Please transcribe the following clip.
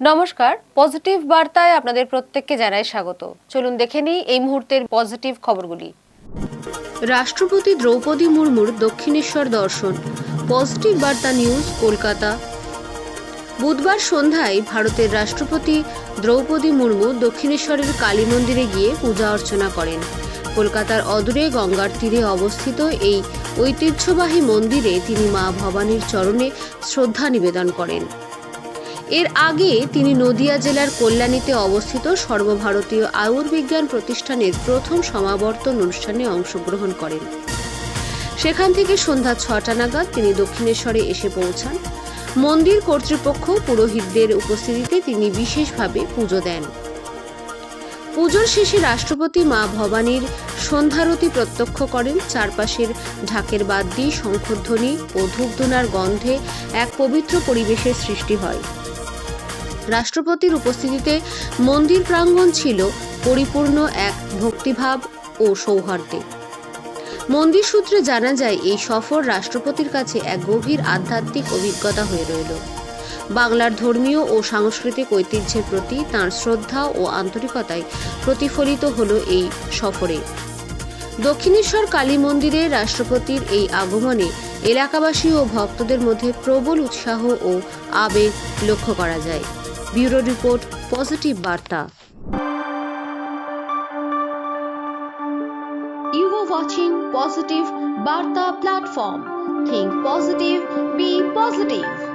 নমস্কার, পজিটিভ বার্তায় আপনাদের প্রত্যেককে জানাই স্বাগত। চলুন দেখে নিই এই মুহূর্তের পজিটিভ খবরগুলি। রাষ্ট্রপতি দ্রৌপদী মুর্মুর দক্ষিণেশ্বর দর্শন। পজিটিভ বার্তা নিউজ, কলকাতা। বুধবার সন্ধ্যায় ভারতের রাষ্ট্রপতি দ্রৌপদী মুর্মু দক্ষিণেশ্বরের কালী মন্দিরে গিয়ে পূজা অর্চনা করেন। কলকাতার অদূরে গঙ্গার তীরে অবস্থিত এই ঐতিহ্যবাহী মন্দিরে তিনি মা ভবানীর চরণে শ্রদ্ধা নিবেদন করেন। এর আগে তিনি নদিয়া জেলার কল্যাণীতে অবস্থিত সর্বভারতীয় আয়ুর্বিজ্ঞান প্রতিষ্ঠানের প্রথম সমাবর্তন অনুষ্ঠানে অংশগ্রহণ করেন। সেখান থেকে সন্ধ্যা ছটা নাগাদ তিনি দক্ষিণেশ্বরে এসে পৌঁছান। মন্দির কর্তৃপক্ষ পুরোহিতদের উপস্থিতিতে তিনি বিশেষভাবে পুজো দেন। পুজোর শেষে রাষ্ট্রপতি মা ভবানীর সন্ধ্যারতি প্রত্যক্ষ করেন। চারপাশের ঢাকের বাদ্যি, শঙ্খধ্বনি ও ধূপধুনার গন্ধে এক পবিত্র পরিবেশের সৃষ্টি হয়। রাষ্ট্রপতির উপস্থিতিতে মন্দির প্রাঙ্গণ ছিল পরিপূর্ণ এক ভক্তিভাব ও সৌহার্দ্যে। মন্দির সূত্রে জানা যায়, এই সফর রাষ্ট্রপতির কাছে এক গভীর আধ্যাত্মিক অভিজ্ঞতা হয়ে রইল। বাংলার ধর্মীয় ও সাংস্কৃতিক ঐতিহ্যের প্রতি তাঁর শ্রদ্ধা ও আন্তরিকতায় প্রতিফলিত হল এই সফরে। দক্ষিণেশ্বর কালী মন্দিরে রাষ্ট্রপতির এই আগমনে এলাকাবাসী ও ভক্তদের মধ্যে প্রবল উৎসাহ ও আবেগ লক্ষ্য করা যায়। Bureau report positive वार्ता You are watching Positive Bartha platform. Think positive, be positive.